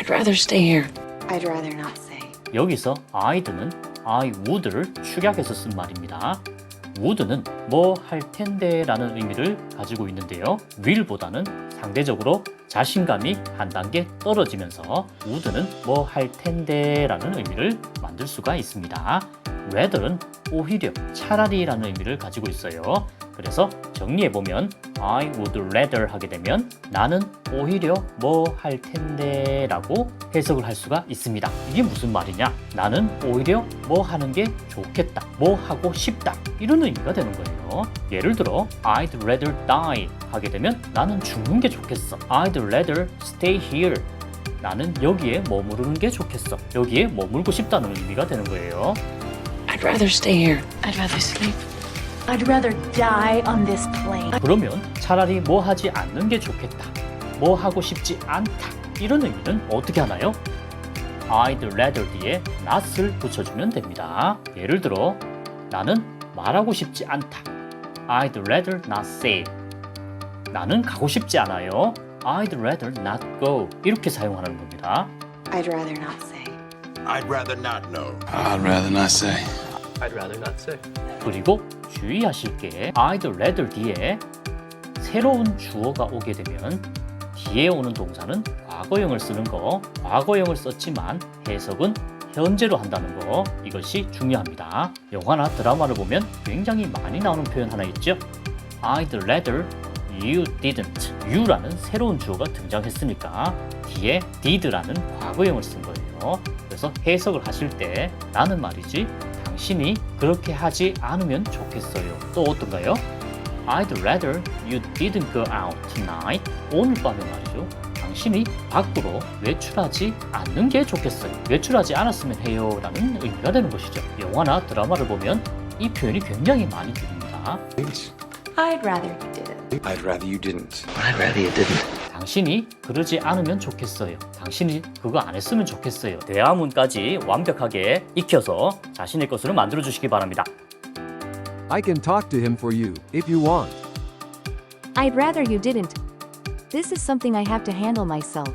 I'd rather stay here. I'd rather not say. 여기서 I'd는 I would를 축약해서 쓴 말입니다. would는 뭐 할 텐데 라는 의미를 가지고 있는데요. will보다는 상대적으로 자신감이 한 단계 떨어지면서 would는 뭐 할 텐데 라는 의미를 만들 수가 있습니다. rather는 오히려 차라리 라는 의미를 가지고 있어요. 그래서 정리해보면 I would rather 하게 되면 나는 오히려 뭐 할 텐데 라고 해석을 할 수가 있습니다. 이게 무슨 말이냐? 나는 오히려 뭐 하는 게 좋겠다. 뭐 하고 싶다. 이런 의미가 되는 거예요. 예를 들어 I'd rather die 하게 되면 나는 죽는 게 좋겠어. I'd rather stay here. 나는 여기에 머무르는 게 좋겠어. 여기에 머물고 싶다는 의미가 되는 거예요. I'd rather stay here. I'd rather sleep. I'd rather die on this plane. 그러면 차라리 뭐 하지 않는 게 좋겠다. 뭐 하고 싶지 않다. 이런 의미는 어떻게 하나요? I'd rather 뒤에 not을 붙여주면 됩니다. 예를 들어 나는 말하고 싶지 않다. I'd rather not say. 나는 가고 싶지 않아요. I'd rather not go. 이렇게 사용하는 겁니다. I'd rather not say. I'd rather not know. I'd rather not say. I'd rather not say. 그리고 주의하실 게 I'd rather 뒤에 새로운 주어가 오게 되면 뒤에 오는 동사는 과거형을 쓰는 거, 과거형을 썼지만 해석은 현재로 한다는 거 이것이 중요합니다. 영화나 드라마를 보면 굉장히 많이 나오는 표현 하나 있죠. I'd rather you didn't. you라는 새로운 주어가 등장했으니까 뒤에 did라는 과거형을 쓴 거예요. 그래서 해석을 하실 때 나는 말이지 당 신이 그렇게 하지 않으면 좋겠어요. 또 어떤가요? I'd rather you didn't go out tonight. 오늘 밤에 말이죠. 당신이 밖으로 외출하지 않는 게 좋겠어요. 외출하지 않았으면 해요. 라는 의미가 되는 것이죠. 영화나 드라마를 보면 이 표현이 굉장히 많이 들립니다. I'd rather you didn't. I'd rather you didn't. I'd rather you didn't. 당신이 그러지 않으면 좋겠어요. 당신이 그거 안 했으면 좋겠어요. 대화문까지 완벽하게 익혀서 자신의 것으로 만들어 주시기 바랍니다. I can talk to him for you, if you want. I'd rather you didn't. This is something I have to handle myself.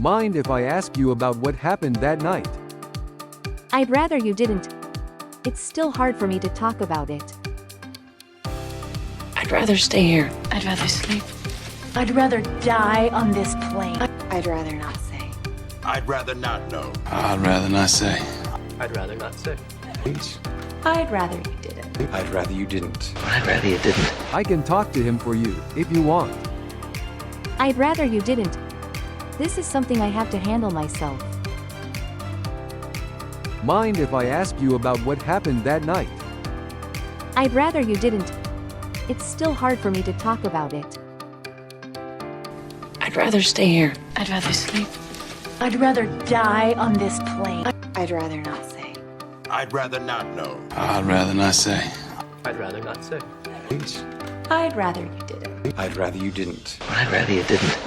Mind if I ask you about what happened that night? I'd rather you didn't. It's still hard for me to talk about it. I'd rather stay here. I'd rather sleep. I'd rather die on this plane. I'd rather not say. I'd rather not know. I'd rather not say. I'd rather not say. Please. I'd rather you didn't. I'd rather you didn't. I'd rather you didn't. I can talk to him for you, if you want. I'd rather you didn't. This is something I have to handle myself. Mind if I ask you about what happened that night? I'd rather you didn't. It's still hard for me to talk about it. I'd rather stay here. I'd rather sleep. I'd rather die on this plane. I'd rather not say. I'd rather not know. I'd rather not say. I'd rather not say. Please. I'd rather you didn't. I'd rather you didn't. I'd rather you didn't.